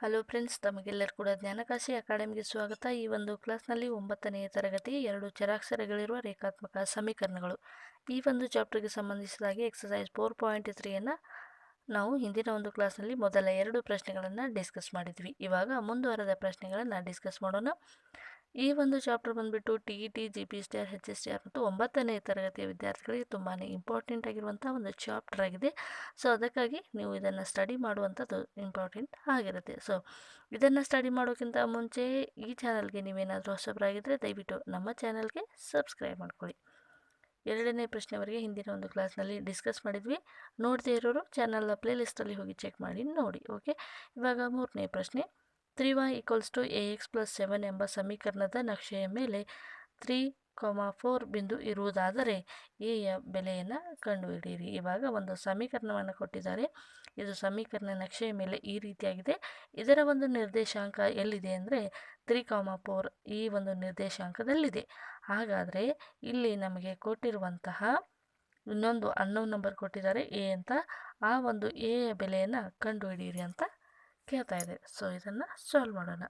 Hello friends ತಮಗೆಲ್ಲರೂ ಕೂಡ ಜ್ಞಾನಕಾಶಿ ಅಕಾಡೆಮಿಗೆ ಸ್ವಾಗತ. ಈ ಒಂದು ಕ್ಲಾಸ್ನಲ್ಲಿ ಒಂಬತ್ತನೆಯ ತರಗತಿ ಎರಡು ಚರಾಕ್ಷರಗಳಿರುವ ರೇಖಾತ್ಮಕ ಸಮೀಕರಣಗಳು. ಈ ಒಂದು ಚಾಪ್ಟರ್ಗೆ ಸಂಬಂಧಿಸಿದಾಗಿ ಎಕ್ಸಸೈಸ್ ಫೋರ್ ಪಾಯಿಂಟ್ ತ್ರೀಯನ್ನು ನಾವು ಹಿಂದಿನ ಒಂದು ಕ್ಲಾಸ್ನಲ್ಲಿ ಮೊದಲ ಎರಡು ಪ್ರಶ್ನೆಗಳನ್ನು ಡಿಸ್ಕಸ್ ಮಾಡಿದ್ವಿ. ಇವಾಗ ಮುಂದುವರೆದ ಪ್ರಶ್ನೆಗಳನ್ನು ಡಿಸ್ಕಸ್ ಮಾಡೋಣ. ಈ ಒಂದು ಚಾಪ್ಟರ್ ಬಂದುಬಿಟ್ಟು T E T, G P S T, R H S T R ಮತ್ತು ಒಂಬತ್ತನೇ ತರಗತಿಯ ವಿದ್ಯಾರ್ಥಿಗಳಿಗೆ ತುಂಬಾ ಇಂಪಾರ್ಟೆಂಟ್ ಆಗಿರುವಂಥ ಒಂದು ಚಾಪ್ಟರ್ ಆಗಿದೆ. ಸೊ ಅದಕ್ಕಾಗಿ ನೀವು ಇದನ್ನು ಸ್ಟಡಿ ಮಾಡುವಂಥದ್ದು ಇಂಪಾರ್ಟೆಂಟ್ ಆಗಿರುತ್ತೆ. ಸೊ ಇದನ್ನು ಸ್ಟಡಿ ಮಾಡೋಕ್ಕಿಂತ ಮುಂಚೆ ಈ ಚಾನಲ್ಗೆ ನೀವೇನಾದರೂ ಹೊಸಬರಾಗಿದ್ದರೆ ದಯವಿಟ್ಟು ನಮ್ಮ ಚಾನಲ್ಗೆ ಸಬ್ಸ್ಕ್ರೈಬ್ ಮಾಡ್ಕೊಳ್ಳಿ. ಎರಡನೇ ಪ್ರಶ್ನೆವರೆಗೆ ಹಿಂದಿನ ಒಂದು ಕ್ಲಾಸ್ನಲ್ಲಿ ಡಿಸ್ಕಸ್ ಮಾಡಿದ್ವಿ. ನೋಡದೇ ಇರೋರು ಚಾನಲ್ನ ಪ್ಲೇಲಿಸ್ಟಲ್ಲಿ ಹೋಗಿ ಚೆಕ್ ಮಾಡಿ ನೋಡಿ ಓಕೆ ಇವಾಗ ಮೂರನೇ ಪ್ರಶ್ನೆ. Three y equals to a x plus seven ಎಂಬ ಸಮೀಕರಣದ ನಕ್ಷೆಯ ಮೇಲೆ ತ್ರೀ ಕಾಮ ಫೋರ್ ಬಿಂದು ಇರುವುದಾದರೆ ಎಯ ಬೆಲೆಯನ್ನು ಕಂಡುಹಿಡಿಯಿರಿ. ಇವಾಗ ಒಂದು ಸಮೀಕರಣವನ್ನು ಕೊಟ್ಟಿದ್ದಾರೆ. ಇದು ಸಮೀಕರಣ ನಕ್ಷೆಯ ಮೇಲೆ ಈ ರೀತಿಯಾಗಿದೆ. ಇದರ ಒಂದು ನಿರ್ದೇಶಾಂಕ ಎಲ್ಲಿದೆ ಅಂದರೆ ತ್ರೀ ಕಾಮ ಫೋರ್ ಈ ಒಂದು ನಿರ್ದೇಶಾಂಕದಲ್ಲಿದೆ. ಹಾಗಾದರೆ ಇಲ್ಲಿ ನಮಗೆ ಕೊಟ್ಟಿರುವಂತಹ ಇನ್ನೊಂದು ಅನ್ನೋನ್ ನಂಬರ್ ಕೊಟ್ಟಿದ್ದಾರೆ. ಎ ಅಂತ ಆ ಒಂದು ಎಯ ಬೆಲೆಯನ್ನು ಕಂಡುಹಿಡಿಯಿರಿ ಅಂತ ಕೇಳ್ತಾ ಇದೆ. ಸೊ ಇದನ್ನು ಸಾಲ್ವ್ ಮಾಡೋಣ.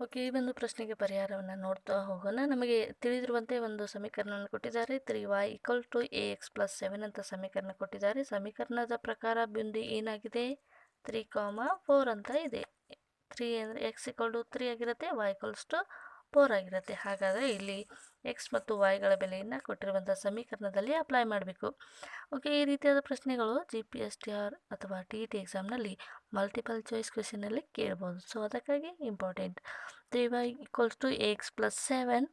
ಓಕೆ ಈ ಒಂದು ಪ್ರಶ್ನೆಗೆ ಪರಿಹಾರವನ್ನು ನೋಡ್ತಾ ಹೋಗೋಣ. ನಮಗೆ ತಿಳಿದಿರುವಂತೆ ಒಂದು ಸಮೀಕರಣವನ್ನು ಕೊಟ್ಟಿದ್ದಾರೆ. Three y equal to a x plus seven ಅಂತ ಸಮೀಕರಣ ಕೊಟ್ಟಿದ್ದಾರೆ. ಸಮೀಕರಣದ ಪ್ರಕಾರ ಬಿಂದು ಏನಾಗಿದೆ? ತ್ರೀ ಕಾಮ ಫೋರ್ ಅಂತ ಇದೆ. ತ್ರೀ ಅಂದರೆ ಎಕ್ಸ್ ಈಕ್ವಲ್ ಟು ತ್ರೀ ಆಗಿರುತ್ತೆ. ವೈ ಈಕ್ವಲ್ಸ್ ಟು ಫೋರ್ ಆಗಿರುತ್ತೆ ಹಾಗಾದರೆ ಇಲ್ಲಿ ಎಕ್ಸ್ ಮತ್ತು ವೈಗಳ ಬೆಲೆಯನ್ನು ಕೊಟ್ಟಿರುವಂಥ ಸಮೀಕರಣದಲ್ಲಿ ಅಪ್ಲೈ ಮಾಡಬೇಕು. ಓಕೆ ಈ ರೀತಿಯಾದ ಪ್ರಶ್ನೆಗಳು G P S T R ಅಥವಾ ಟಿ ಇ ಟಿ ಎಕ್ಸಾಮ್ನಲ್ಲಿ ಮಲ್ಟಿಪಲ್ ಚಾಯ್ಸ್ ಕ್ವೆಶನಲ್ಲಿ ಕೇಳ್ಬೋದು. ಸೊ ಅದಕ್ಕಾಗಿ important three y equals to x plus seven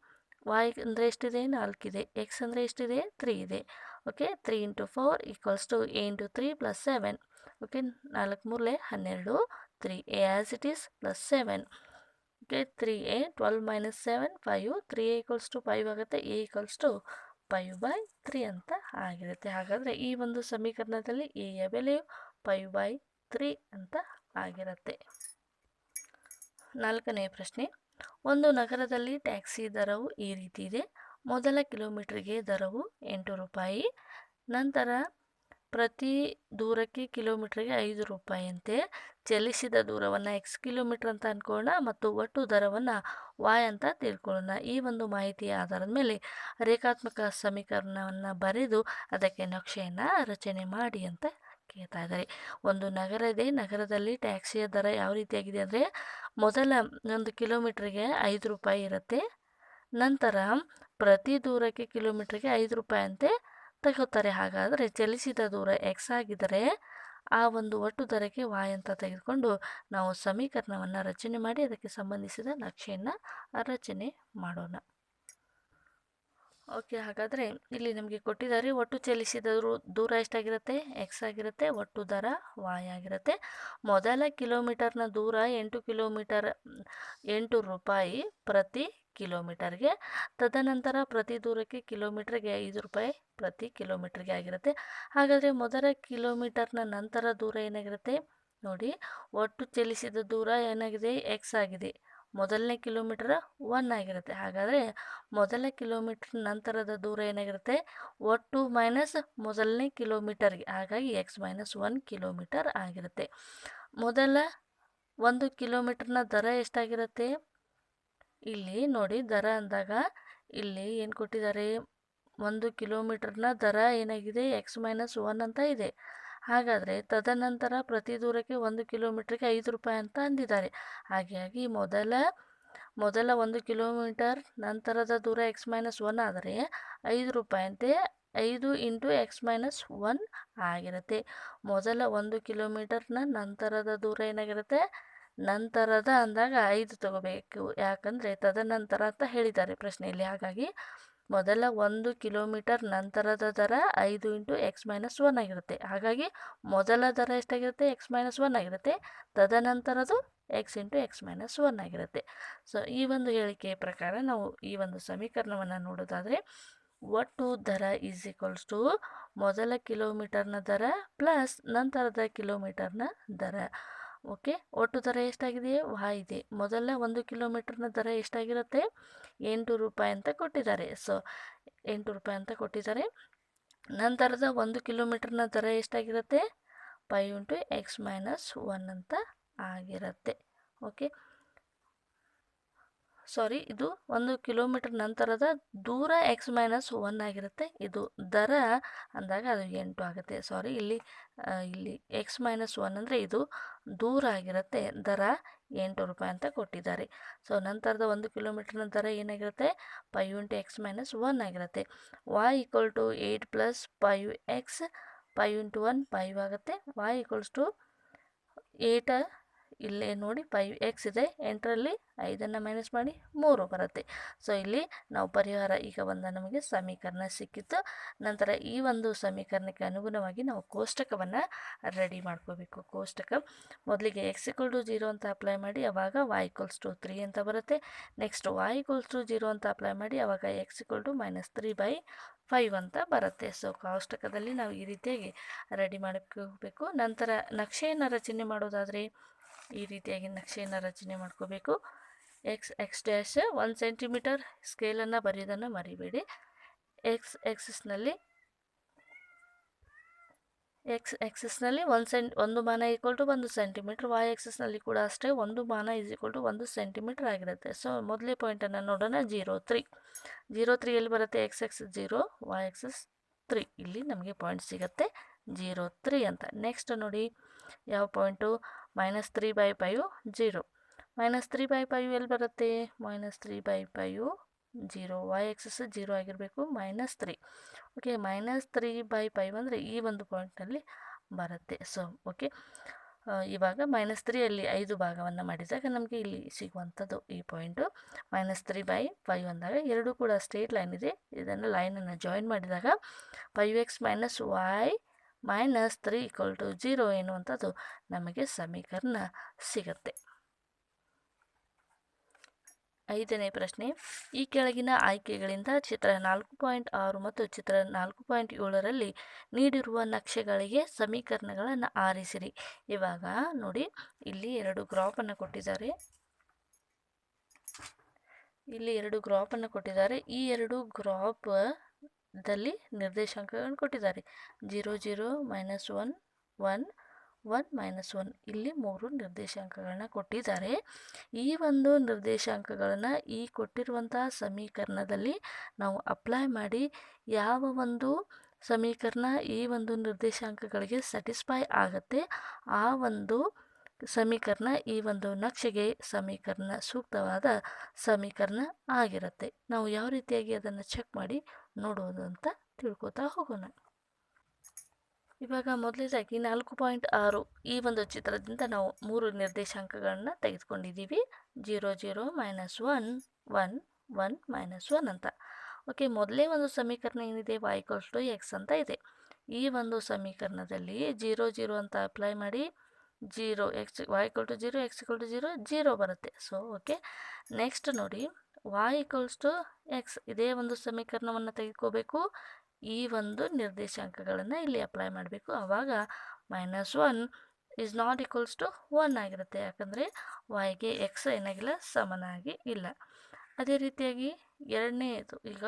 y ಅಂದರೆ ಎಷ್ಟಿದೆ? ನಾಲ್ಕಿದೆ. ಎಕ್ಸ್ ಅಂದರೆ ಎಷ್ಟಿದೆ? ತ್ರೀ ಇದೆ. Okay three into four equals to a into three plus seven okay ನಾಲ್ಕು ಮೂರಲೆ ಹನ್ನೆರಡು three a as it is plus seven okay three a twelve minus seven five three a equals to five ಆಗುತ್ತೆ a equals to five by three ಅಂತ ಆಗಿರುತ್ತೆ. ಹಾಗಾದರೆ ಈ ಒಂದು ಸಮೀಕರಣದಲ್ಲಿ ಎಯ ಬೆಲೆಯು ಫೈವ್ ಬೈ ತ್ರೀ ಅಂತ ಆಗಿರುತ್ತೆ. ನಾಲ್ಕನೇ ಪ್ರಶ್ನೆ, ಒಂದು ನಗರದಲ್ಲಿ ಟ್ಯಾಕ್ಸಿ ದರವು ಈ ರೀತಿ ಇದೆ. ಮೊದಲ ಕಿಲೋಮೀಟ್ರಿಗೆ ದರವು ಎಂಟು ರೂಪಾಯಿ, ನಂತರ ಪ್ರತಿ ದೂರಕ್ಕೆ ಕಿಲೋಮೀಟ್ರಿಗೆ ಐದು ರೂಪಾಯಿಯಂತೆ. ಚಲಿಸಿದ ದೂರವನ್ನು ಎಕ್ಸ್ ಕಿಲೋಮೀಟರ್ ಅಂತ ಅಂದ್ಕೊಳ್ಳೋಣ ಮತ್ತು ಒಟ್ಟು ದರವನ್ನು ವಾಯ್ ಅಂತ ತಿಳ್ಕೊಳ್ಳೋಣ. ಈ ಒಂದು ಮಾಹಿತಿಯ ಆಧಾರದ ಮೇಲೆ ರೇಖಾತ್ಮಕ ಸಮೀಕರಣವನ್ನು ಬರೆದು ಅದಕ್ಕೆ ನಕ್ಷೆಯನ್ನು ರಚನೆ ಮಾಡಿ ಅಂತ ಕೇಳ್ತಾ ಇದ್ದಾರೆ. ಒಂದು ನಗರ ಇದೆ. ನಗರದಲ್ಲಿ ಟ್ಯಾಕ್ಸಿಯ ದರ ಯಾವ ರೀತಿಯಾಗಿದೆ ಅಂದರೆ ಮೊದಲ ಒಂದು ಕಿಲೋಮೀಟ್ರಿಗೆ ಐದು ರೂಪಾಯಿ ಇರುತ್ತೆ. ನಂತರ ಪ್ರತಿ ದೂರಕ್ಕೆ ಕಿಲೋಮೀಟ್ರಿಗೆ ಐದು ರೂಪಾಯಿ ಅಂತೆ ತಗೋತಾರೆ. ಹಾಗಾದರೆ ಚಲಿಸಿದ ದೂರ ಎಕ್ಸ್ ಆಗಿದ್ದರೆ ಆ ಒಂದು ಒಟ್ಟು ದರಕ್ಕೆ ವಾಯ್ ಅಂತ ತೆಗೆದುಕೊಂಡು ನಾವು ಸಮೀಕರಣವನ್ನು ರಚನೆ ಮಾಡಿ ಅದಕ್ಕೆ ಸಂಬಂಧಿಸಿದ ನಕ್ಷೆಯನ್ನು ರಚನೆ ಮಾಡೋಣ. ಓಕೆ, ಹಾಗಾದರೆ ಇಲ್ಲಿ ನಮಗೆ ಕೊಟ್ಟಿದ್ದಾರೆ ಒಟ್ಟು ಚಲಿಸಿದ ದೂರ ಎಷ್ಟಾಗಿರುತ್ತೆ? ಎಕ್ಸ್ ಆಗಿರುತ್ತೆ, ಒಟ್ಟು ದರ ವಾಯ್ ಆಗಿರುತ್ತೆ. ಮೊದಲ ಕಿಲೋಮೀಟರ್ನ ದೂರ ಎಂಟು ಕಿಲೋಮೀಟರ್, ಎಂಟು ರೂಪಾಯಿ ಪ್ರತಿ ಕಿಲೋಮೀಟರ್ಗೆ. ತದನಂತರ ಪ್ರತಿ ದೂರಕ್ಕೆ ಕಿಲೋಮೀಟ್ರಿಗೆ ಐದು ರೂಪಾಯಿ ಪ್ರತಿ ಕಿಲೋಮೀಟ್ರಿಗೆ ಆಗಿರುತ್ತೆ. ಹಾಗಾದರೆ ಮೊದಲ ಕಿಲೋಮೀಟರ್ನ ನಂತರ ದೂರ ಏನಾಗಿರುತ್ತೆ? ನೋಡಿ, ಒಟ್ಟು ಚಲಿಸಿದ ದೂರ ಏನಾಗಿದೆ? ಎಕ್ಸ್ ಆಗಿದೆ. ಮೊದಲನೇ ಕಿಲೋಮೀಟರ್ ಒನ್ ಆಗಿರುತ್ತೆ. ಹಾಗಾದರೆ ಮೊದಲ ಕಿಲೋಮೀಟರ್ ನಂತರದ ದೂರ ಏನಾಗಿರುತ್ತೆ? ಒಟ್ಟು ಮೈನಸ್ ಮೊದಲನೇ ಕಿಲೋಮೀಟರ್ಗೆ. ಹಾಗಾಗಿ ಎಕ್ಸ್ ಮೈನಸ್ ಒನ್ ಕಿಲೋಮೀಟರ್ ಆಗಿರುತ್ತೆ. ಮೊದಲ ಒಂದು ಕಿಲೋಮೀಟರ್ನ ದರ ಎಷ್ಟಾಗಿರುತ್ತೆ? ಇಲ್ಲಿ ನೋಡಿ ದರ ಅಂದಾಗ ಇಲ್ಲಿ ಏನು ಕೊಟ್ಟಿದ್ದಾರೆ? ಒಂದು ಕಿಲೋಮೀಟರ್ನ ದರ ಏನಾಗಿದೆ? ಎಕ್ಸ್ ಮೈನಸ್ ಒನ್ ಅಂತ ಇದೆ. ಹಾಗಾದರೆ ತದನಂತರ ಪ್ರತಿ ದೂರಕ್ಕೆ ಒಂದು ಕಿಲೋಮೀಟ್ರಿಗೆ ಐದು ರೂಪಾಯಿ ಅಂತ ಅಂದಿದ್ದಾರೆ. ಹಾಗಾಗಿ ಮೊದಲ ಮೊದಲ ಒಂದು ಕಿಲೋಮೀಟರ್ ನಂತರದ ದೂರ ಎಕ್ಸ್ ಮೈನಸ್ ಒನ್ ಆದರೆ ಐದು ರೂಪಾಯಿ ಅಂತೆ ಐದು ಇಂಟು ಎಕ್ಸ್ ಮೈನಸ್ ಒನ್ ಆಗಿರುತ್ತೆ. ಮೊದಲ ಒಂದು ಕಿಲೋಮೀಟರ್ನ ನಂತರದ ದೂರ ಏನಾಗಿರುತ್ತೆ? ನಂತರದ ಅಂದಾಗ ಐದು ತಗೋಬೇಕು. ಯಾಕಂದರೆ ತದನಂತರ ಅಂತ ಹೇಳಿದ್ದಾರೆ ಪ್ರಶ್ನೆಯಲ್ಲಿ. ಹಾಗಾಗಿ ಮೊದಲ ಒಂದು ಕಿಲೋಮೀಟರ್ ನಂತರದ ದರ ಐದು ಇಂಟು ಎಕ್ಸ್ ಮೈನಸ್ ಒನ್ ಆಗಿರುತ್ತೆ. ಹಾಗಾಗಿ ಮೊದಲ ದರ ಎಷ್ಟಾಗಿರುತ್ತೆ? ಎಕ್ಸ್ ಮೈನಸ್ ಒನ್ ಆಗಿರುತ್ತೆ. ತದನಂತರದು x into x minus one ಆಗಿರುತ್ತೆ. ಸೊ ಈ ಒಂದು ಹೇಳಿಕೆಯ ಪ್ರಕಾರ ನಾವು ಈ ಒಂದು ಸಮೀಕರಣವನ್ನು ನೋಡೋದಾದರೆ, ಒಟ್ಟು ದರ ಈಸ್ ಈಕ್ವಲ್ಸ್ ಟು ಮೊದಲ ಕಿಲೋಮೀಟರ್ನ ದರ ಪ್ಲಸ್ ನಂತರದ ಕಿಲೋಮೀಟರ್ನ ದರ. ಓಕೆ, ಒಟ್ಟು ದರ ಎಷ್ಟಾಗಿದೆ ವಾಯ್ ಇದೆ. ಮೊದಲ ಒಂದು ಕಿಲೋಮೀಟ್ರ್ನ ದರ ಎಷ್ಟಾಗಿರುತ್ತೆ? ಎಂಟು ರೂಪಾಯಿ ಅಂತ ಕೊಟ್ಟಿದ್ದಾರೆ. ಸೊ, ಎಂಟು ರೂಪಾಯಿ ಅಂತ ಕೊಟ್ಟಿದ್ದಾರೆ. ನಂತರದ ಒಂದು ಕಿಲೋಮೀಟ್ರ್ನ ದರ ಎಷ್ಟಾಗಿರುತ್ತೆ? Five into x minus one ಅಂತ ಆಗಿರುತ್ತೆ. ಓಕೆ ಸಾರಿ, ಇದು ಒಂದು ಕಿಲೋಮೀಟರ್ ನಂತರದ ದೂರ ಎಕ್ಸ್ ಮೈನಸ್ ಒನ್ ಆಗಿರುತ್ತೆ. ಇದು ದರ ಅಂದಾಗ ಅದು ಎಂಟು ಆಗುತ್ತೆ. ಸಾರಿ, ಇಲ್ಲಿ ಇಲ್ಲಿ ಎಕ್ಸ್ ಮೈನಸ್ ಒನ್ ಅಂದರೆ ಇದು ದೂರ ಆಗಿರುತ್ತೆ. ದರ ಎಂಟು ರೂಪಾಯಿ ಅಂತ ಕೊಟ್ಟಿದ್ದಾರೆ. ಸೊ ನಂತರದ ಒಂದು ಕಿಲೋಮೀಟರ್ನ ದರ ಏನಾಗಿರುತ್ತೆ? Five into x minus one ಆಗಿರುತ್ತೆ. Y equal to eight plus five x five into one five ಆಗುತ್ತೆ. ವಾಯ್ ಈಕ್ವಲ್ಸ್ ಟು ಏಟ ಇಲ್ಲೇ ನೋಡಿ ಫೈವ್ ಎಕ್ಸ್ ಇದೆ ಎಂಟರಲ್ಲಿ ಐದನ್ನು ಮೈನಸ್ ಮಾಡಿ ಮೂರು ಬರುತ್ತೆ. ಸೊ ಇಲ್ಲಿ ನಾವು ಪರಿಹಾರ ಈಗ ಒಂದು ನಮಗೆ ಸಮೀಕರಣ ಸಿಕ್ಕಿತ್ತು ನಂತರ ಈ ಒಂದು ಸಮೀಕರಣಕ್ಕೆ ಅನುಗುಣವಾಗಿ ನಾವು ಕೋಷ್ಟಕವನ್ನು ರೆಡಿ ಮಾಡ್ಕೋಬೇಕು. ಕೋಷ್ಟಕ ಮೊದಲಿಗೆ ಎಕ್ಸ್ ಇಕ್ವಲ್ ಟು ಜೀರೋ ಅಂತ ಅಪ್ಲೈ ಮಾಡಿ, ಅವಾಗ ವಾಯ್ ಇಕ್ವಲ್ಸ್ ಟು ತ್ರೀ ಅಂತ ಬರುತ್ತೆ. Next y equals to zero ಅಂತ ಅಪ್ಲೈ ಮಾಡಿ, ಅವಾಗ x equal to minus three by five ಅಂತ ಬರುತ್ತೆ. ಸೊ ಕೋಷ್ಟಕದಲ್ಲಿ ನಾವು ಈ ರೀತಿಯಾಗಿ ರೆಡಿ ಮಾಡಬೇಕು ನಂತರ ನಕ್ಷೆಯನ್ನು ರಚನೆ ಮಾಡೋದಾದರೆ ಈ ರೀತಿಯಾಗಿ ನಕ್ಷೆಯನ್ನು ರಚನೆ ಮಾಡ್ಕೋಬೇಕು. X x dash one centimetre ಸ್ಕೇಲನ್ನು ಬರೆಯೋದನ್ನು ಮರಿಬೇಡಿ. ಎಕ್ಸ್ ಎಕ್ಸಸ್ನಲ್ಲಿ ಎಕ್ಸ್ ಎಕ್ಸಸ್ನಲ್ಲಿ ಒಂದು ಸೆಂಟ್ ಒಂದು ಮಾನ ಈಕ್ವಲ್ ಟು ಒಂದು ಸೆಂಟಿಮೀಟ್ರ್ ವಾಯ್ ಎಕ್ಸಸ್ನಲ್ಲಿ ಕೂಡ ಅಷ್ಟೇ ಒಂದು ಮಾನ ಈಸ್ ಈಕ್ವಲ್ ಟು ಒಂದು ಸೆಂಟಿಮೀಟ್ರ್ ಆಗಿರುತ್ತೆ. ಸೊ ಮೊದಲೇ ಪಾಯಿಂಟನ್ನು ನೋಡೋಣ. ಜೀರೋ ತ್ರೀ ಜೀರೋ ತ್ರೀ ಎಲ್ಲಿ ಬರುತ್ತೆ? X x zero y axis three ಇಲ್ಲಿ ನಮಗೆ ಪಾಯಿಂಟ್ ಸಿಗುತ್ತೆ. ಜೀರೋ ತ್ರೀ ಅಂತ. ನೆಕ್ಸ್ಟ್ ನೋಡಿ, ಯಾವ point minus three by five zero. Minus three by five ಎಲ್ಲಿ ಬರುತ್ತೆ? Minus three by five zero. Y axis zero ಆಗಿರಬೇಕು, minus three. Okay minus three by five ಅಂದರೆ ಈ ಒಂದು ಪಾಯಿಂಟ್ನಲ್ಲಿ ಬರುತ್ತೆ. ಸೊ ಓಕೆ ಇವಾಗ ಮೈನಸ್ ತ್ರೀಯಲ್ಲಿ ಐದು ಭಾಗವನ್ನು ಮಾಡಿದಾಗ ನಮಗೆ ಇಲ್ಲಿ ಸಿಗುವಂಥದ್ದು ಈ point. Minus three by five ಅಂದಾಗ ಎರಡೂ ಕೂಡ ಸ್ಟ್ರೇಟ್ ಲೈನ್ ಇದೆ. ಇದನ್ನು ಲೈನನ್ನು ಜಾಯಿನ್ ಮಾಡಿದಾಗ five x minus y minus three equal to zero ಎನ್ನುವಂಥದ್ದು ನಮಗೆ ಸಮೀಕರಣ ಸಿಗುತ್ತೆ. ಐದನೇ ಪ್ರಶ್ನೆ, ಈ ಕೆಳಗಿನ ಆಯ್ಕೆಗಳಿಂದ ಚಿತ್ರ ನಾಲ್ಕು ಪಾಯಿಂಟ್ ಆರು ಮತ್ತು ಚಿತ್ರ ನಾಲ್ಕು ಪಾಯಿಂಟ್ ಏಳರಲ್ಲಿ ನೀಡಿರುವ ನಕ್ಷೆಗಳಿಗೆ ಸಮೀಕರಣಗಳನ್ನು ಆರಿಸಿರಿ. ಇವಾಗ ನೋಡಿ, ಇಲ್ಲಿ ಎರಡು ಗ್ರಾಪನ್ನು ಕೊಟ್ಟಿದ್ದಾರೆ. ಇಲ್ಲಿ ಎರಡು ಗ್ರಾಪನ್ನು ಕೊಟ್ಟಿದ್ದಾರೆ. ಈ ಎರಡು ಗ್ರಾಫ್ ದಲ್ಲಿ ನಿರ್ದೇಶಾಂಕಗಳನ್ನು ಕೊಟ್ಟಿದ್ದಾರೆ. Zero zero minus one one one minus one ಇಲ್ಲಿ ಮೂರು ನಿರ್ದೇಶಾಂಕಗಳನ್ನ ಕೊಟ್ಟಿದ್ದಾರೆ. ಈ ಒಂದು ನಿರ್ದೇಶಾಂಕಗಳನ್ನು ಈ ಕೊಟ್ಟಿರುವಂತಹ ಸಮೀಕರಣದಲ್ಲಿ ನಾವು ಅಪ್ಲೈ ಮಾಡಿ ಯಾವ ಒಂದು ಸಮೀಕರಣ ಈ ಒಂದು ನಿರ್ದೇಶಾಂಕಗಳಿಗೆ ಸ್ಯಾಟಿಸ್ಫೈ ಆಗುತ್ತೆ, ಆ ಒಂದು ಸಮೀಕರಣ ಈ ಒಂದು ನಕ್ಷೆಗೆ ಸಮೀಕರಣ ಸೂಕ್ತವಾದ ಸಮೀಕರಣ ಆಗಿರುತ್ತೆ. ನಾವು ಯಾವ ರೀತಿಯಾಗಿ ಅದನ್ನು ಚೆಕ್ ಮಾಡಿ ನೋಡೋದು ಅಂತ ತಿಳ್ಕೊತಾ ಹೋಗೋಣ. ಇವಾಗ ಮೊದಲನೇದಾಗಿ ನಾಲ್ಕು ಪಾಯಿಂಟ್ ಆರು ಈ ಒಂದು ಚಿತ್ರದಿಂದ ನಾವು ಮೂರು ನಿರ್ದೇಶಾಂಕಗಳನ್ನ ತೆಗೆದುಕೊಂಡಿದ್ದೀವಿ. Zero zero, minus one one one, minus one ಅಂತ. ಓಕೆ, ಮೊದಲೇ ಒಂದು ಸಮೀಕರಣ ಏನಿದೆ? ವಾಯ್ಕೋಸ್ ಟು ಎಕ್ಸ್ ಅಂತ ಇದೆ. ಈ ಒಂದು ಸಮೀಕರಣದಲ್ಲಿ ಜೀರೋ ಜೀರೋ ಅಂತ ಅಪ್ಲೈ ಮಾಡಿ zero x y equal to zero x equal to zero zero ಬರುತ್ತೆ. ಸೊ ಓಕೆ ನೆಕ್ಸ್ಟ್ ನೋಡಿ. ವಾಯ್ ಈಕ್ವಲ್ಸ್ ಟು ಎಕ್ಸ್ ಇದೇ ಒಂದು ಸಮೀಕರಣವನ್ನು ತೆಗೆದುಕೋಬೇಕು. ಈ ಒಂದು ನಿರ್ದೇಶಾಂಕಗಳನ್ನು ಇಲ್ಲಿ ಅಪ್ಲೈ ಮಾಡಬೇಕು. ಆವಾಗ minus one is not equals to one ಆಗಿರುತ್ತೆ. ಯಾಕಂದರೆ ವಾಯ್ಗೆ ಎಕ್ಸ್ ಏನಾಗಿಲ್ಲ, ಸಮನಾಗಿ ಇಲ್ಲ. ಅದೇ ರೀತಿಯಾಗಿ ಎರಡನೇದು, ಈಗ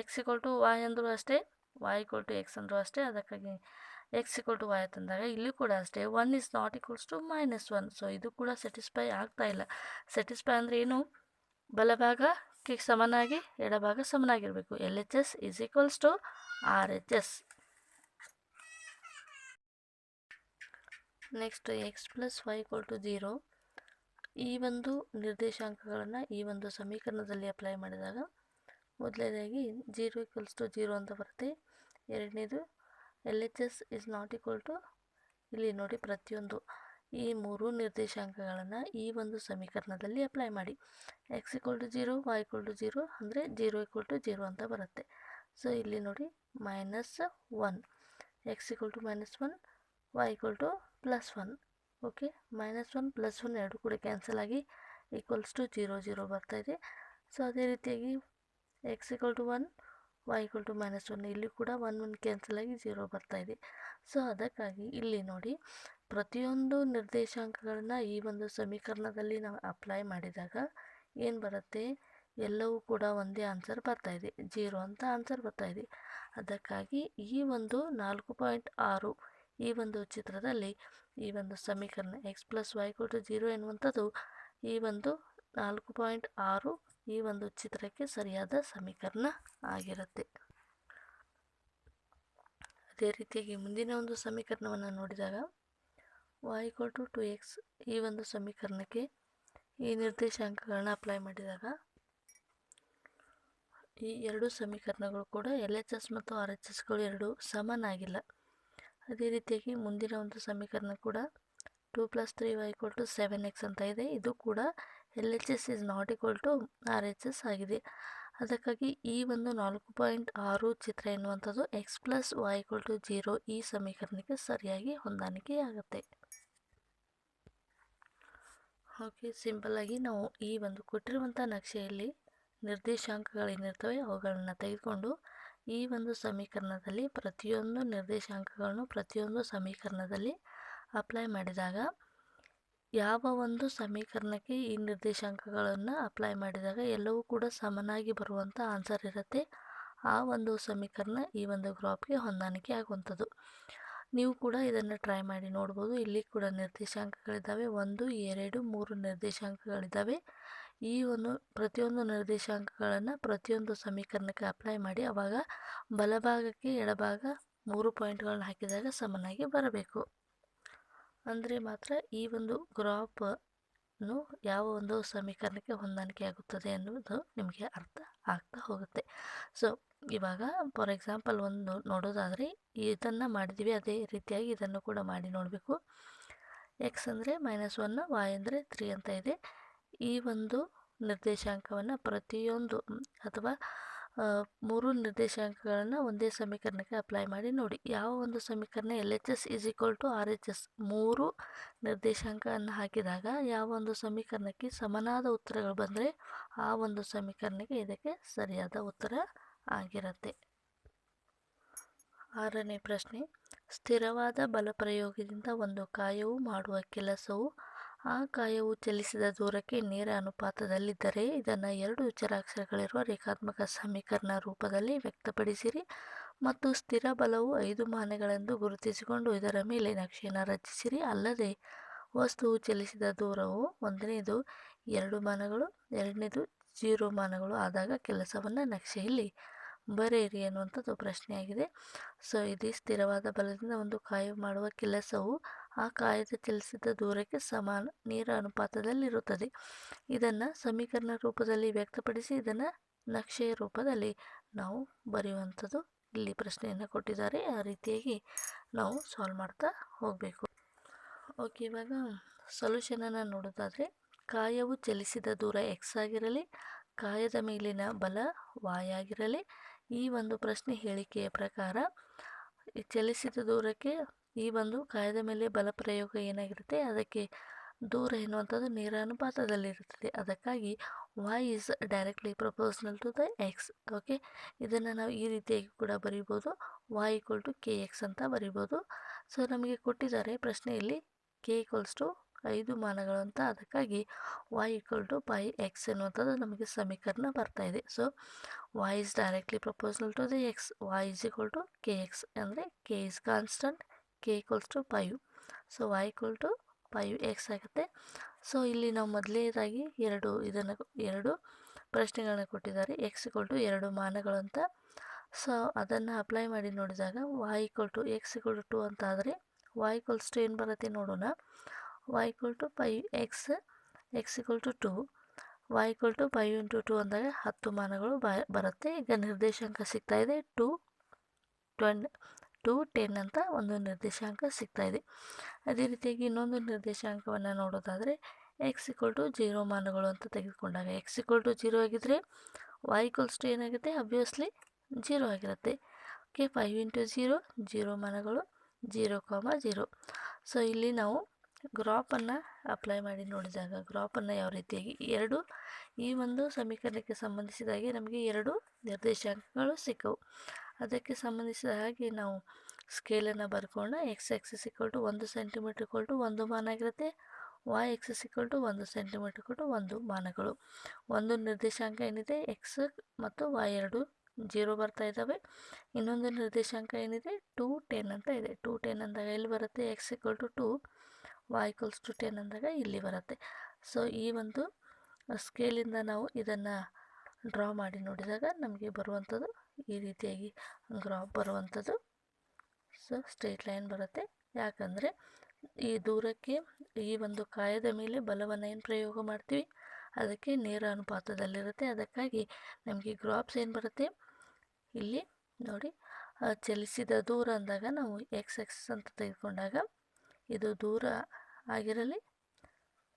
ಎಕ್ಸ್ ಈಕ್ವಲ್ ಟು ವಾಯ್ ಅಂದರೂ ಅಷ್ಟೇ ವಾಯ್ ಈಕ್ವಲ್ ಟು ಎಕ್ಸ್ ಅಂದರೂ ಅಷ್ಟೇ, ಅದಕ್ಕಾಗಿ ಎಕ್ಸ್ ಈಕ್ವಲ್ ಟು ವಾಯ್ ತಂದಾಗ ಇಲ್ಲಿ ಕೂಡ ಅಷ್ಟೇ one is not equals to minus one so ಇದು ಕೂಡ ಸ್ಯಾಟಿಸ್ಫೈ ಆಗ್ತಾ ಇಲ್ಲ. ಸ್ಯಾಟಿಸ್ಫೈ ಅಂದರೆ ಏನು? ಬಲಭಾಗಕ್ಕೆ ಸಮನಾಗಿ, ಎಡಭಾಗ ಸಮನಾಗಿರಬೇಕು. L H S is equals to R H S next x plus y equal to zero ಈ ಒಂದು ನಿರ್ದೇಶಾಂಕಗಳನ್ನು ಈ ಒಂದು ಸಮೀಕರಣದಲ್ಲಿ ಅಪ್ಲೈ ಮಾಡಿದಾಗ, ಮೊದಲನೇದಾಗಿ ಜೀರೋ ಈಕ್ವಲ್ಸ್ ಟು ಜೀರೋ ಅಂತ ಬರುತ್ತೆ. ಎರಡನೇದು L H S is not equal to ಇಲ್ಲಿ ನೋಡಿ ಪ್ರತಿಯೊಂದು. ಈ ಮೂರು ನಿರ್ದೇಶಾಂಕಗಳನ್ನು ಈ ಒಂದು ಸಮೀಕರಣದಲ್ಲಿ ಅಪ್ಲೈ ಮಾಡಿ. X equal to zero y equal to zero ಅಂದರೆ ಜೀರೋ ಈಕ್ವಲ್ ಟು ಜೀರೋ ಅಂತ ಬರುತ್ತೆ. ಸೊ ಇಲ್ಲಿ ನೋಡಿ minus one x equal to minus one y equal to plus one okay minus one plus one ಎರಡು ಕೂಡ cancel ಆಗಿ equals to zero zero ಬರ್ತಾಯಿದೆ so ಅದೇ ರೀತಿಯಾಗಿ x equal to one y equal to minus one ಇಲ್ಲಿ ಕೂಡ one one cancel ಆಗಿ zero ಬರ್ತಾಯಿದೆ ಸೊ ಅದಕ್ಕಾಗಿ ಇಲ್ಲಿ ನೋಡಿ ಪ್ರತಿಯೊಂದು ನಿರ್ದೇಶಾಂಕಗಳನ್ನ ಈ ಒಂದು ಸಮೀಕರಣದಲ್ಲಿ ನಾವು ಅಪ್ಲೈ ಮಾಡಿದಾಗ ಏನು ಬರುತ್ತೆ? ಎಲ್ಲವೂ ಕೂಡ ಒಂದೇ ಆನ್ಸರ್ ಬರ್ತಾಯಿದೆ ಜೀರೋ ಅಂತ ಆನ್ಸರ್ ಬರ್ತಾಯಿದೆ ಅದಕ್ಕಾಗಿ ಈ ಒಂದು ನಾಲ್ಕು ಪಾಯಿಂಟ್ ಆರು ಈ ಒಂದು ಚಿತ್ರದಲ್ಲಿ ಈ ಒಂದು ಸಮೀಕರಣ x plus y to zero ಎನ್ನುವಂಥದ್ದು ಈ ಒಂದು ನಾಲ್ಕು ಪಾಯಿಂಟ್ ಆರು ಈ ಒಂದು ಚಿತ್ರಕ್ಕೆ ಸರಿಯಾದ ಸಮೀಕರಣ ಆಗಿರುತ್ತೆ. ಅದೇ ರೀತಿಯಾಗಿ ಮುಂದಿನ ಒಂದು ಸಮೀಕರಣವನ್ನು ನೋಡಿದಾಗ y equal to two x ಈ ಒಂದು ಸಮೀಕರಣಕ್ಕೆ ಈ ನಿರ್ದೇಶಾಂಕಗಳನ್ನ ಅಪ್ಲೈ ಮಾಡಿದಾಗ ಈ ಎರಡು ಸಮೀಕರಣಗಳು ಕೂಡ ಎಲ್ ಎಚ್ ಎಸ್ ಮತ್ತು ಆರ್ ಎಚ್ ಎಸ್ಗಳು ಎರಡು ಸಮನಾಗಿಲ್ಲ. ಅದೇ ರೀತಿಯಾಗಿ ಮುಂದಿನ ಒಂದು ಸಮೀಕರಣ ಕೂಡ two plus three y equal to seven x ಅಂತ ಇದೆ. ಇದು ಕೂಡ L H S is not equal to R H S ಆಗಿದೆ. ಅದಕ್ಕಾಗಿ ಈ ಒಂದು ನಾಲ್ಕು ಪಾಯಿಂಟ್ ಆರು ಚಿತ್ರ ಎನ್ನುವಂಥದ್ದು x plus y equal to zero ಈ ಸಮೀಕರಣಕ್ಕೆ ಸರಿಯಾಗಿ ಹೊಂದಾಣಿಕೆಯಾಗುತ್ತೆ. ಓಕೆ ಸಿಂಪಲ್ಲಾಗಿ ನಾವು ಈ ಒಂದು ಕೊಟ್ಟಿರುವಂಥ ನಕ್ಷೆಯಲ್ಲಿ ನಿರ್ದೇಶಾಂಕಗಳೇನಿರ್ತವೆ ಅವುಗಳನ್ನು ತೆಗೆದುಕೊಂಡು ಈ ಒಂದು ಸಮೀಕರಣದಲ್ಲಿ ಪ್ರತಿಯೊಂದು ನಿರ್ದೇಶಾಂಕಗಳನ್ನು ಪ್ರತಿಯೊಂದು ಸಮೀಕರಣದಲ್ಲಿ ಅಪ್ಲೈ ಮಾಡಿದಾಗ ಯಾವ ಒಂದು ಸಮೀಕರಣಕ್ಕೆ ಈ ನಿರ್ದೇಶಾಂಕಗಳನ್ನು ಅಪ್ಲೈ ಮಾಡಿದಾಗ ಎಲ್ಲವೂ ಕೂಡ ಸಮನಾಗಿ ಬರುವಂಥ ಆನ್ಸರ್ ಇರುತ್ತೆ. ಆ ಒಂದು ಸಮೀಕರಣ ಈ ಒಂದು ಗ್ರಾಫ್ಗೆ ಹೊಂದಾಣಿಕೆ ಆಗುವಂಥದ್ದು. ನೀವು ಕೂಡ ಇದನ್ನು ಟ್ರೈ ಮಾಡಿ ನೋಡ್ಬೋದು. ಇಲ್ಲಿ ಕೂಡ ನಿರ್ದೇಶಾಂಕಗಳಿದ್ದಾವೆ. ಒಂದು, ಎರಡು, ಮೂರು ನಿರ್ದೇಶಾಂಕಗಳಿದ್ದಾವೆ. ಈ ಒಂದು ಪ್ರತಿಯೊಂದು ನಿರ್ದೇಶಾಂಕಗಳನ್ನು ಪ್ರತಿಯೊಂದು ಸಮೀಕರಣಕ್ಕೆ ಅಪ್ಲೈ ಮಾಡಿ ಅವಾಗ ಬಲಭಾಗಕ್ಕೆ ಎಡಭಾಗ ಮೂರು ಪಾಯಿಂಟ್ಗಳನ್ನ ಹಾಕಿದಾಗ ಸಮನಾಗಿ ಬರಬೇಕು. ಅಂದರೆ ಮಾತ್ರ ಈ ಒಂದು ಗ್ರಾಫನ್ನು ಯಾವ ಒಂದು ಸಮೀಕರಣಕ್ಕೆ ಹೊಂದಾಣಿಕೆ ಆಗುತ್ತದೆ ಅನ್ನೋದು ನಿಮಗೆ ಅರ್ಥ. ಆಗ್ತಾ ಹೋಗುತ್ತೆ ಸೊ, ಇವಾಗ ಫಾರ್ ಎಕ್ಸಾಂಪಲ್ ಒಂದು ನೋಡೋದಾದರೆ ಇದನ್ನು ಮಾಡಿದ್ವಿ, ಅದೇ ರೀತಿಯಾಗಿ ಇದನ್ನು ಕೂಡ ಮಾಡಿ ನೋಡಬೇಕು. ಎಕ್ಸ್ ಅಂದರೆ ಮೈನಸ್ ಒನ್ ವಾಯ್ ಅಂದರೆ ತ್ರೀ ಅಂತ ಇದೆ. ಈ ಒಂದು ನಿರ್ದೇಶಾಂಕವನ್ನು ಪ್ರತಿಯೊಂದು, ಅಥವಾ ಮೂರು ನಿರ್ದೇಶಾಂಕಗಳನ್ನು ಒಂದೇ ಸಮೀಕರಣಕ್ಕೆ ಅಪ್ಲೈ ಮಾಡಿ ನೋಡಿ. ಯಾವ ಒಂದು ಸಮೀಕರಣ L H S is equal to R H S ಮೂರು ನಿರ್ದೇಶಾಂಕವನ್ನು ಹಾಕಿದಾಗ ಯಾವ ಒಂದು ಸಮೀಕರಣಕ್ಕೆ ಸಮನಾದ ಉತ್ತರಗಳು ಬಂದರೆ ಆ ಒಂದು ಸಮೀಕರಣಕ್ಕೆ ಇದಕ್ಕೆ ಸರಿಯಾದ ಉತ್ತರ ಆಗಿರುತ್ತೆ. ಆರನೇ ಪ್ರಶ್ನೆ, ಸ್ಥಿರವಾದ ಬಲಪ್ರಯೋಗದಿಂದ ಒಂದು ಕಾಯವು ಮಾಡುವ ಕೆಲಸವು ಆ ಕಾಯವು ಚಲಿಸಿದ ದೂರಕ್ಕೆ ನೇರ ಅನುಪಾತದಲ್ಲಿದ್ದರೆ ಇದನ್ನು ಎರಡು ಚರಾಕ್ಷರಗಳಿರುವ ರೇಖಾತ್ಮಕ ಸಮೀಕರಣ ರೂಪದಲ್ಲಿ ವ್ಯಕ್ತಪಡಿಸಿರಿ ಮತ್ತು ಸ್ಥಿರ ಬಲವು ಐದು ಮಾನೆಗಳೆಂದು ಗುರುತಿಸಿಕೊಂಡು ಇದರ ಮೇಲೆ ನಕ್ಷೆಯನ್ನು ರಚಿಸಿರಿ. ಅಲ್ಲದೆ, ವಸ್ತುವು ಚಲಿಸಿದ ದೂರವು ಒಂದನೇದು ಎರಡು ಮಾನಗಳು ಎರಡನೇದು ಜೀರೋ ಮಾನಗಳು ಆದಾಗ ಕೆಲಸವನ್ನು ನಕ್ಷೆಯಲ್ಲಿ ಬರೆಯಿರಿ ಅನ್ನುವಂಥದ್ದು ಪ್ರಶ್ನೆಯಾಗಿದೆ. ಸೊ, ಇದು ಸ್ಥಿರವಾದ ಬಲದಿಂದ ಒಂದು ಕಾಯು ಮಾಡುವ ಕೆಲಸವು ಆ ಕಾಯದ ಚಲಿಸಿದ ದೂರಕ್ಕೆ ಸಮಾನ ನೇರ ಅನುಪಾತದಲ್ಲಿರುತ್ತದೆ. ಇದನ್ನು ಸಮೀಕರಣ ರೂಪದಲ್ಲಿ ವ್ಯಕ್ತಪಡಿಸಿ, ಇದನ್ನು ನಕ್ಷೆಯ ರೂಪದಲ್ಲಿ ನಾವು ಬರೆಯುವಂಥದ್ದು ಇಲ್ಲಿ ಪ್ರಶ್ನೆಯನ್ನು ಕೊಟ್ಟಿದ್ದಾರೆ. ಆ ರೀತಿಯಾಗಿ ನಾವು ಸಾಲ್ವ್ ಮಾಡ್ತಾ ಹೋಗಬೇಕು. ಓಕೆ ಇವಾಗ ಸೊಲ್ಯೂಷನನ್ನು ನೋಡೋದಾದರೆ, ಕಾಯವು ಚಲಿಸಿದ ದೂರ ಎಕ್ಸ್ ಆಗಿರಲಿ, ಕಾಯದ ಮೇಲಿನ ಬಲ ವಾಯ್ ಆಗಿರಲಿ, ಈ ಒಂದು ಪ್ರಶ್ನೆ ಹೇಳಿಕೆಯ ಪ್ರಕಾರ ಚಲಿಸಿದ ದೂರಕ್ಕೆ ಈ ಒಂದು ಕಾಯದ ಮೇಲೆ ಬಲ ಪ್ರಯೋಗ ಏನಾಗಿರುತ್ತೆ? ಅದಕ್ಕೆ ದೂರ ಎನ್ನುವಂಥದ್ದು ನೇರ ಅನುಪಾತದಲ್ಲಿರುತ್ತದೆ ಅದಕ್ಕಾಗಿ y is directly proportional to the x okay ಇದನ್ನು ನಾವು ಈ ರೀತಿಯಾಗಿ ಕೂಡ ಬರೀಬೋದು. Y equal to k x ಅಂತ ಬರಿಬೋದು. ಸೊ ನಮಗೆ ಕೊಟ್ಟಿದ್ದಾರೆ ಪ್ರಶ್ನೆಯಲ್ಲಿ ಕೆ ಈಕ್ವಲ್ಸ್ ಟು ಐದು ಮಾನಗಳು ಅಂತ. ಅದಕ್ಕಾಗಿ y equal to pi x ಎನ್ನುವಂಥದ್ದು ನಮಗೆ ಸಮೀಕರಣ ಬರ್ತಾ ಇದೆ. So y is directly proportional to the x y is equal to k x ಅಂದರೆ k is constant k equals to five so y equal to five x ಆಗುತ್ತೆ. So ಇಲ್ಲಿ ನಾವು ಮೊದಲನೇದಾಗಿ ಎರಡು ಇದನ್ನು ಎರಡು ಪ್ರಶ್ನೆಗಳನ್ನ ಕೊಟ್ಟಿದ್ದಾರೆ. ಎಕ್ಸ್ ಈಕ್ವಲ್ ಟು ಎರಡು ಮಾನಗಳು ಅಂತ. ಸೊ ಅದನ್ನು ಅಪ್ಲೈ ಮಾಡಿ ನೋಡಿದಾಗ y equal to x equal to two ಅಂತ ಆದರೆ ವಾಯ್ ಈಕ್ವಲ್ಸ್ ಟು ಏನು ಬರುತ್ತೆ ನೋಡೋಣ. Y equal to five x x equal to two y equal to five into two ಅಂದಾಗ ಹತ್ತು ಮಾನಗಳು ಬರುತ್ತೆ. ಈಗ ನಿರ್ದೇಶಾಂಕ ಸಿಗ್ತಾ ಇದೆ. ಟು ಟ್ವೆನ್ ಟು ಟೆನ್ ಅಂತ ಒಂದು ನಿರ್ದೇಶಾಂಕ ಸಿಗ್ತಾ ಇದೆ. ಅದೇ ರೀತಿಯಾಗಿ ಇನ್ನೊಂದು ನಿರ್ದೇಶಾಂಕವನ್ನು ನೋಡೋದಾದರೆ ಎಕ್ಸ್ ಇಕ್ವಲ್ ಟು ಜೀರೋ ಮಾನಗಳು ಅಂತ ತೆಗೆದುಕೊಂಡಾಗ ಎಕ್ಸ್ ಇಕ್ವಲ್ ಟು ಜೀರೋ ಆಗಿದ್ದರೆ ವೈ ಇಕ್ವಲ್ಸ್ ಟು ಏನಾಗುತ್ತೆ? ಅಬ್ವಿಯಸ್ಲಿ ಜೀರೋ ಆಗಿರುತ್ತೆ. Okay five into zero zero ಮಾನಗಳು zero comma zero so ಇಲ್ಲಿ ನಾವು ಗ್ರಾಪನ್ನು ಅಪ್ಲೈ ಮಾಡಿ ನೋಡಿದಾಗ ಗ್ರಾಪನ್ನು ಯಾವ ರೀತಿಯಾಗಿ? ಎರಡು. ಈ ಒಂದು ಸಮೀಕರಣಕ್ಕೆ ಸಂಬಂಧಿಸಿದಾಗೆ ನಮಗೆ ಎರಡು ನಿರ್ದೇಶಾಂಕಗಳು ಸಿಕ್ಕವು. ಅದಕ್ಕೆ ಸಂಬಂಧಿಸಿದ ಹಾಗೆ ನಾವು ಸ್ಕೇಲನ್ನು ಬರ್ಕೊಂಡು ಎಕ್ಸ್ ಎಕ್ಸಸ್ ಇಕ್ವಲ್ ಟು ಒಂದು ಸೆಂಟಿಮೀಟ್ರ್ ಇಕ್ವಲ್ ಟು ಒಂದು ಮಾನ ಆಗಿರುತ್ತೆ. ವಾಯ್ ಎಕ್ಸಸ್ ಇಕ್ವಲ್ ಟು ಒಂದು ಸೆಂಟಿಮೀಟ್ರ್ ಇಕ್ವಲ್ ಟು ಒಂದು ಮಾನಗಳು ಒಂದು ನಿರ್ದೇಶಾಂಕ ಏನಿದೆ? ಎಕ್ಸ್ ಮತ್ತು ವಾಯ್ ಎರಡು ಜೀರೋ ಬರ್ತಾ ಇದ್ದಾವೆ. ಇನ್ನೊಂದು ನಿರ್ದೇಶಾಂಕ ಏನಿದೆ? ಟೂ ಟೆನ್ ಅಂತ ಇದೆ. ಟೂ ಟೆನ್ ಅಂದಾಗ ಎಲ್ಲಿ ಬರುತ್ತೆ? X equal to two y equals to ten ಅಂದಾಗ ಇಲ್ಲಿ ಬರುತ್ತೆ. ಸೊ ಈ ಒಂದು ಸ್ಕೇಲಿಂದ ನಾವು ಇದನ್ನು ಡ್ರಾ ಮಾಡಿ ನೋಡಿದಾಗ ನಮಗೆ ಬರುವಂಥದ್ದು ಈ ರೀತಿಯಾಗಿ ಗ್ರಾಫ್ ಬರುವಂಥದ್ದು. ಸೊ ಸ್ಟ್ರೇಟ್ ಲೈನ್ ಬರುತ್ತೆ. ಯಾಕಂದರೆ ಈ ದೂರಕ್ಕೆ ಈ ಒಂದು ಕಾಯದ ಮೇಲೆ ಬಲವನ್ನು ಏನು ಪ್ರಯೋಗ ಮಾಡ್ತೀವಿ? ಅದಕ್ಕೆ ನೇರ ಅನುಪಾತದಲ್ಲಿರುತ್ತೆ. ಅದಕ್ಕಾಗಿ ನಮಗೆ ಗ್ರಾಫ್ಸ್ ಏನು ಬರುತ್ತೆ? ಇಲ್ಲಿ ನೋಡಿ ಚಲಿಸಿದ ದೂರ ಅಂದಾಗ ನಾವು ಎಕ್ಸ್ ಎಕ್ಸ್ ಅಂತ ತೆಗೆದುಕೊಂಡಾಗ ಇದು ದೂರ ಆಗಿರಲಿ,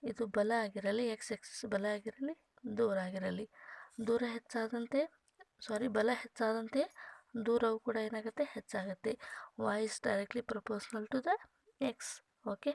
ಇದು ಬಲ ಆಗಿರಲಿ ಎಕ್ಸ್ ಎಕ್ಸ್ ಬಲ ಆಗಿರಲಿ, ದೂರ ಆಗಿರಲಿ. ದೂರ ಹೆಚ್ಚಾದಂತೆ ಸಾರಿ ಬಲ ಹೆಚ್ಚಾದಂತೆ ದೂರವು ಕೂಡ ಏನಾಗುತ್ತೆ ಹೆಚ್ಚಾಗುತ್ತೆ. Y is directly proportional to the x okay